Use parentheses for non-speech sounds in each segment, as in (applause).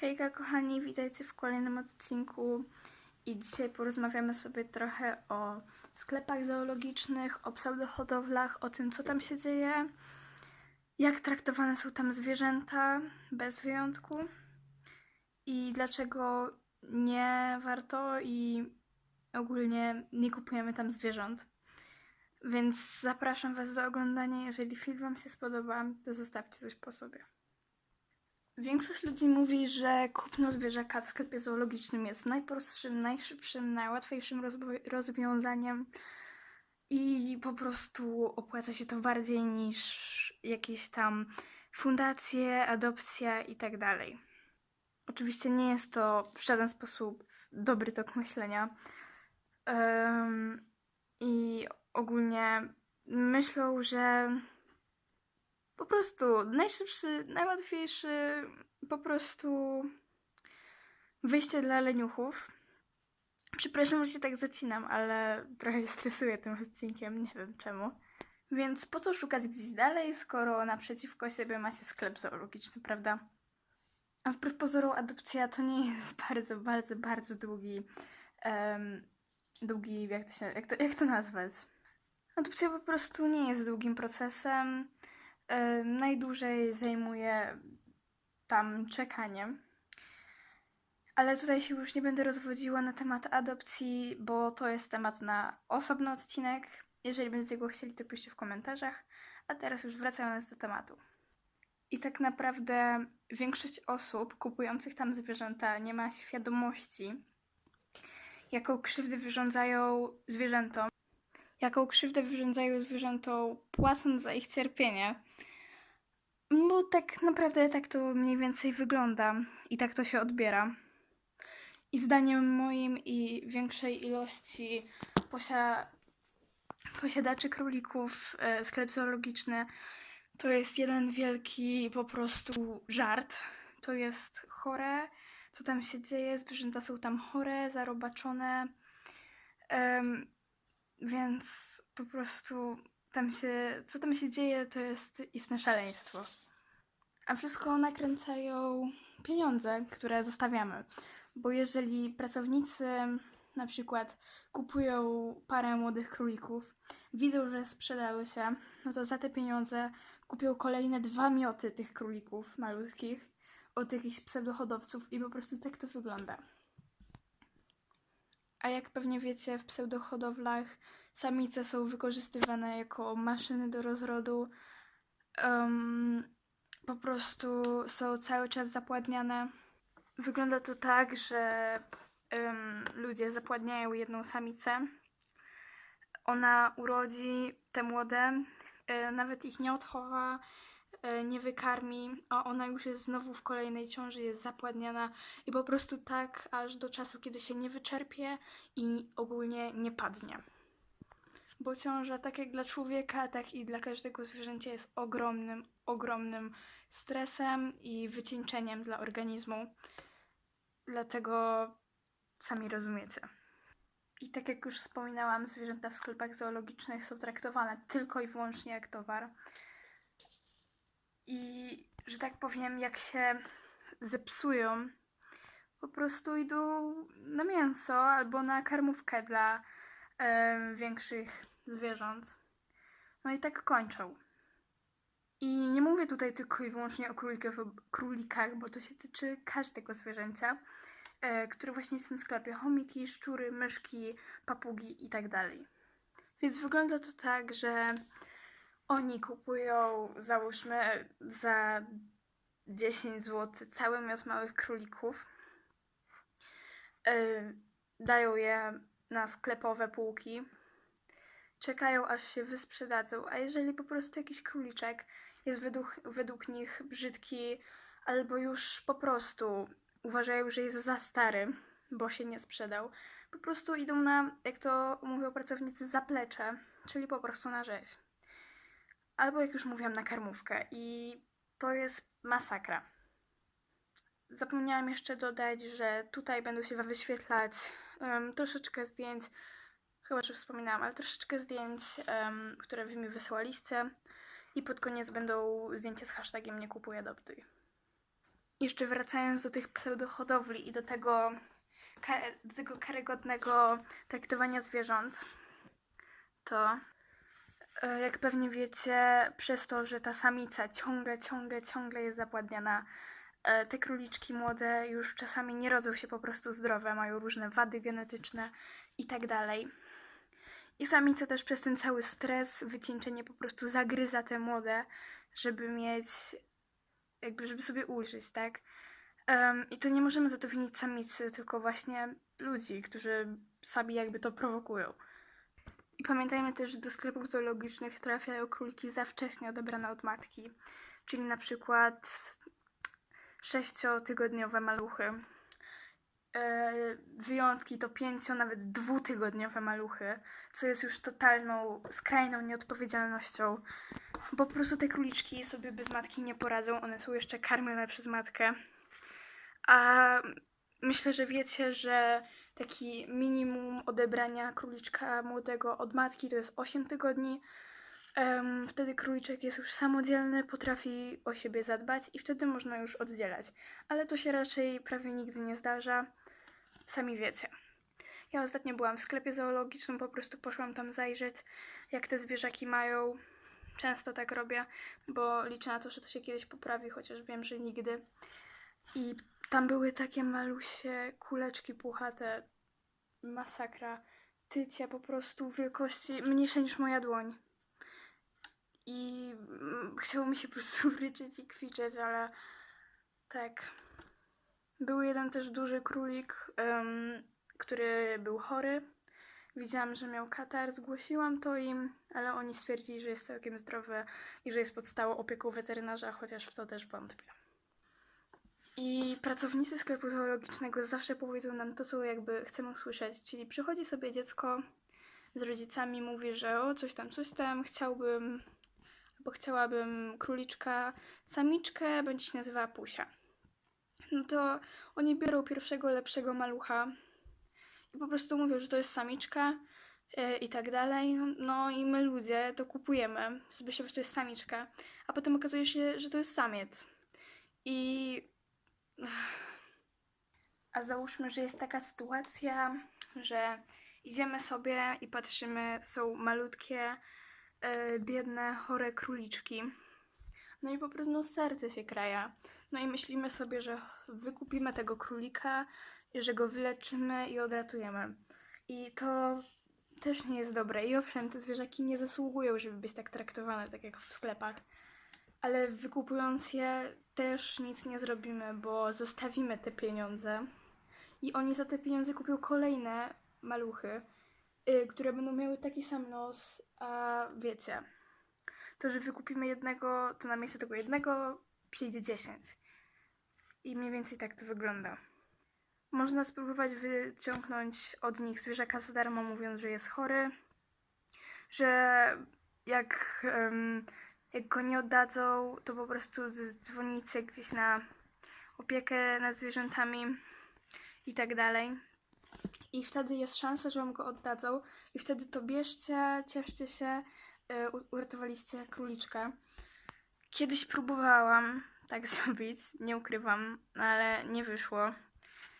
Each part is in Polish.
Hejka kochani, witajcie w kolejnym odcinku i dzisiaj porozmawiamy sobie trochę o sklepach zoologicznych, o pseudohodowlach, o tym co tam się dzieje, jak traktowane są tam zwierzęta bez wyjątku i dlaczego nie warto i ogólnie nie kupujemy tam zwierząt. Więc zapraszam Was do oglądania. Jeżeli film Wam się spodoba, to zostawcie coś po sobie. Większość ludzi mówi, że kupno zwierzaka w sklepie zoologicznym jest najprostszym, najszybszym, najłatwiejszym rozwiązaniem i po prostu opłaca się to bardziej niż jakieś tam fundacje, adopcja i tak dalej. Oczywiście nie jest to w żaden sposób dobry tok myślenia. Em, I ogólnie myślą, że po prostu najszybszy, najłatwiejszy, po prostu wyjście dla leniuchów. Przepraszam, że się tak zacinam, ale trochę się stresuję tym odcinkiem, nie wiem czemu. Więc po co szukać gdzieś dalej, skoro naprzeciwko siebie macie sklep zoologiczny, prawda? A wbrew pozorom adopcja to nie jest (laughs) bardzo, bardzo, bardzo długi, em, długi, jak to się, jak to, jak to nazwać? Adopcja po prostu nie jest długim procesem. E, najdłużej zajmuje tam czekanie. Ale tutaj się już nie będę rozwodziła na temat adopcji, bo to jest temat na osobny odcinek. Jeżeli będziecie go chcieli, to piszcie w komentarzach. A teraz już wracając do tematu. I tak naprawdę większość osób kupujących tam zwierzęta nie ma świadomości, jaką krzywdę wyrządzają zwierzętom, jaką krzywdę wyrządzają zwierzętom, płacąc za ich cierpienie. Bo tak naprawdę tak to mniej więcej wygląda i tak to się odbiera. I zdaniem moim i większej ilości posia- posiadaczy królików e, sklep zoologiczny to jest jeden wielki po prostu żart. To jest chore, co tam się dzieje. Zwierzęta są tam chore, zarobaczone. Więc po prostu tam się, co tam się dzieje, to jest istne szaleństwo. A wszystko nakręcają pieniądze, które zostawiamy. Bo jeżeli pracownicy na przykład kupują parę młodych królików, widzą, że sprzedały się, no to za te pieniądze kupią kolejne dwa mioty tych królików malutkich od jakichś pseudohodowców i po prostu tak to wygląda. A jak pewnie wiecie, w pseudohodowlach samice są wykorzystywane jako maszyny do rozrodu. Em, po prostu są cały czas zapładniane. Wygląda to tak, że em, ludzie zapładniają jedną samicę. Ona urodzi te młode, e, nawet ich nie odchowa, nie wykarmi, a ona już jest znowu w kolejnej ciąży, jest zapładniana i po prostu tak aż do czasu, kiedy się nie wyczerpie i ogólnie nie padnie. Bo ciąża, tak jak dla człowieka, tak i dla każdego zwierzęcia, jest ogromnym, ogromnym stresem i wycieńczeniem dla organizmu. Dlatego sami rozumiecie. I tak jak już wspominałam, zwierzęta w sklepach zoologicznych są traktowane tylko i wyłącznie jak towar. I że tak powiem, jak się zepsują, po prostu idą na mięso albo na karmówkę dla większych zwierząt. No i tak kończą. I nie mówię tutaj tylko i wyłącznie o królikach, królikach bo to się tyczy każdego zwierzęcia, e, które właśnie jest w tym sklepie. Chomiki, szczury, myszki, papugi i tak dalej. Więc wygląda to tak, że oni kupują, załóżmy, za 10 zł cały miot małych królików. E, dają je na sklepowe półki. Czekają, aż się wysprzedadzą. A jeżeli po prostu jakiś króliczek jest według, według nich brzydki, albo już po prostu uważają, że jest za stary, bo się nie sprzedał, po prostu idą na, jak to mówią pracownicy, zaplecze, czyli po prostu na rzeź. Albo jak już mówiłam, na karmówkę. I to jest masakra. Zapomniałam jeszcze dodać, że tutaj będą się Wam wyświetlać em, troszeczkę zdjęć, chyba że wspominałam, ale troszeczkę zdjęć, em, które Wy mi wysłaliście. I pod koniec będą zdjęcia z hashtagiem nie kupuj adoptuj. Jeszcze wracając do tych pseudohodowli i do tego, do tego karygodnego traktowania zwierząt, to jak pewnie wiecie, przez to, że ta samica ciągle, ciągle, ciągle jest zapładniana, e, te króliczki młode już czasami nie rodzą się po prostu zdrowe, mają różne wady genetyczne i tak dalej. I samica też przez ten cały stres, wycieńczenie po prostu zagryza te młode, żeby mieć, jakby, żeby sobie ulżyć, tak? Em, I to nie możemy za to winić samicy, tylko właśnie ludzi, którzy sami jakby to prowokują. I pamiętajmy też, że do sklepów zoologicznych trafiają króliki za wcześnie odebrane od matki, czyli na przykład sześciotygodniowe maluchy. E, wyjątki to pięcio, nawet dwutygodniowe maluchy, co jest już totalną, skrajną nieodpowiedzialnością, bo po prostu te króliczki sobie bez matki nie poradzą, one są jeszcze karmione przez matkę. A myślę, że wiecie, że taki minimum odebrania króliczka młodego od matki to jest 8 tygodni. Wtedy króliczek jest już samodzielny, potrafi o siebie zadbać i wtedy można już oddzielać. Ale to się raczej prawie nigdy nie zdarza. Sami wiecie. Ja ostatnio byłam w sklepie zoologicznym, po prostu poszłam tam zajrzeć, jak te zwierzaki mają. Często tak robię, bo liczę na to, że to się kiedyś poprawi, chociaż wiem, że nigdy. I tam były takie malusie kuleczki puchate. Masakra. Tycia po prostu wielkości mniejsze niż moja dłoń. I mm, chciało mi się po prostu (laughs) ryczeć i kwiczeć, ale tak. Był jeden też duży królik, em, który był chory. Widziałam, że miał katar, zgłosiłam to im, ale oni stwierdzili, że jest całkiem zdrowy i że jest pod stałą opieką weterynarza, chociaż w to też wątpię. I pracownicy sklepu zoologicznego zawsze powiedzą nam to, co jakby chcemy usłyszeć. Czyli przychodzi sobie dziecko z rodzicami, mówi, że o, coś tam, coś tam, chciałbym, albo chciałabym króliczka, samiczkę, będzie się nazywała Pusia. No to oni biorą pierwszego, lepszego malucha i po prostu mówią, że to jest samiczka e, i tak dalej. No i my ludzie to kupujemy, żeby się, że to jest samiczka, a potem okazuje się, że to jest samiec. I a załóżmy, że jest taka sytuacja, że idziemy sobie i patrzymy, są malutkie, e, biedne, chore króliczki. No i po prostu no, serce się kraja. No i myślimy sobie, że wykupimy tego królika, że go wyleczymy i odratujemy. I to też nie jest dobre. I owszem, te zwierzaki nie zasługują, żeby być tak traktowane, tak jak w sklepach. Ale wykupując je też nic nie zrobimy, bo zostawimy te pieniądze i oni za te pieniądze kupią kolejne maluchy, y, które będą miały taki sam nos, a wiecie, to, że wykupimy jednego, to na miejsce tego jednego przyjdzie 10. I mniej więcej tak to wygląda. Można spróbować wyciągnąć od nich zwierzaka za darmo, mówiąc, że jest chory, że jak, jak go nie oddadzą, to po prostu dzwonicie gdzieś na opiekę nad zwierzętami i tak dalej. I wtedy jest szansa, że wam go oddadzą i wtedy to bierzcie, cieszcie się, u- uratowaliście króliczka. Kiedyś próbowałam tak (laughs) zrobić, nie ukrywam, ale nie wyszło.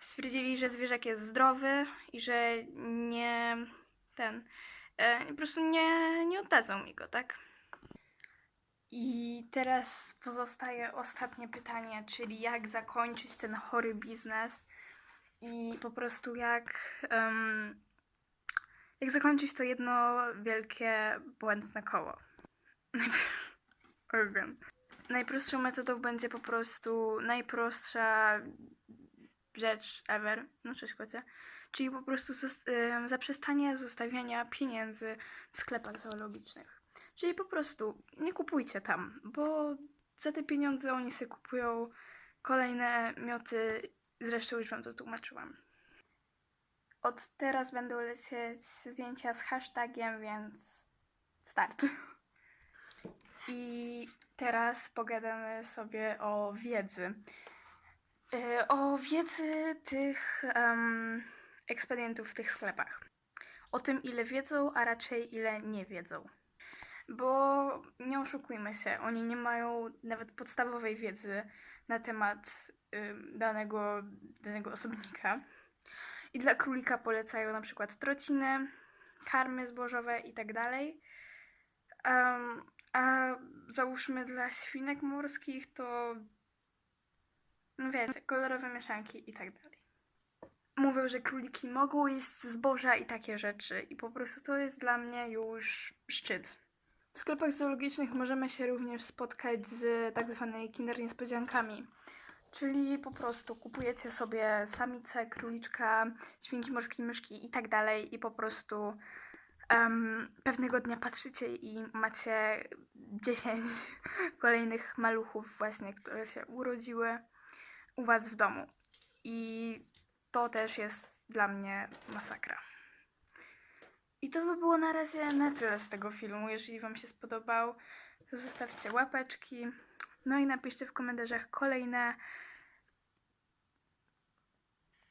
Stwierdzili, że zwierzak jest zdrowy i że nie ten, e, po prostu nie, nie oddadzą mi go, tak? I teraz pozostaje ostatnie pytanie, czyli jak zakończyć ten chory biznes i po prostu jak, em, jak zakończyć to jedno wielkie błędne koło. (laughs) Najprostszą metodą będzie po prostu najprostsza rzecz ever, no cześć kocie, czyli po prostu zaprzestanie zostawiania pieniędzy w sklepach zoologicznych. Czyli po prostu nie kupujcie tam, bo za te pieniądze oni sobie kupują kolejne mioty. Zresztą już wam to tłumaczyłam. Od teraz będą lecieć zdjęcia z hashtagiem, więc start. I teraz pogadamy sobie o wiedzy. Yy, O wiedzy tych em, ekspedientów w tych sklepach. O tym, ile wiedzą, a raczej ile nie wiedzą. Bo nie oszukujmy się, oni nie mają nawet podstawowej wiedzy na temat danego, danego osobnika. I dla królika polecają na przykład trociny, karmy zbożowe i tak a załóżmy dla świnek morskich to no wiecie, kolorowe mieszanki i tak. Mówią, że króliki mogą jeść zboża i takie rzeczy i po prostu to jest dla mnie już szczyt. W sklepach zoologicznych możemy się również spotkać z tak zwanymi kinder niespodziankami. Czyli po prostu kupujecie sobie samicę, króliczka, świnki morskie, myszki i tak dalej i po prostu em, pewnego dnia patrzycie i macie 10 (laughs) kolejnych maluchów właśnie, które się urodziły u was w domu. I to też jest dla mnie masakra. I to by było na razie na tyle z tego filmu. Jeżeli Wam się spodobał, to zostawcie łapeczki. No i napiszcie w komentarzach kolejne.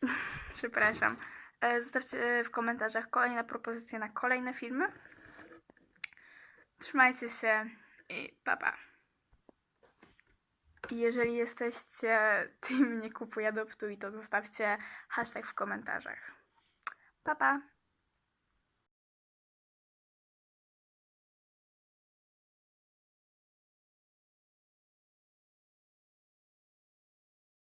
(laughs) Przepraszam. E, Zostawcie w komentarzach kolejne propozycje na kolejne filmy. Trzymajcie się i pa pa. Jeżeli jesteście team nie kupuj adoptuj, to zostawcie hashtag w komentarzach. Pa pa!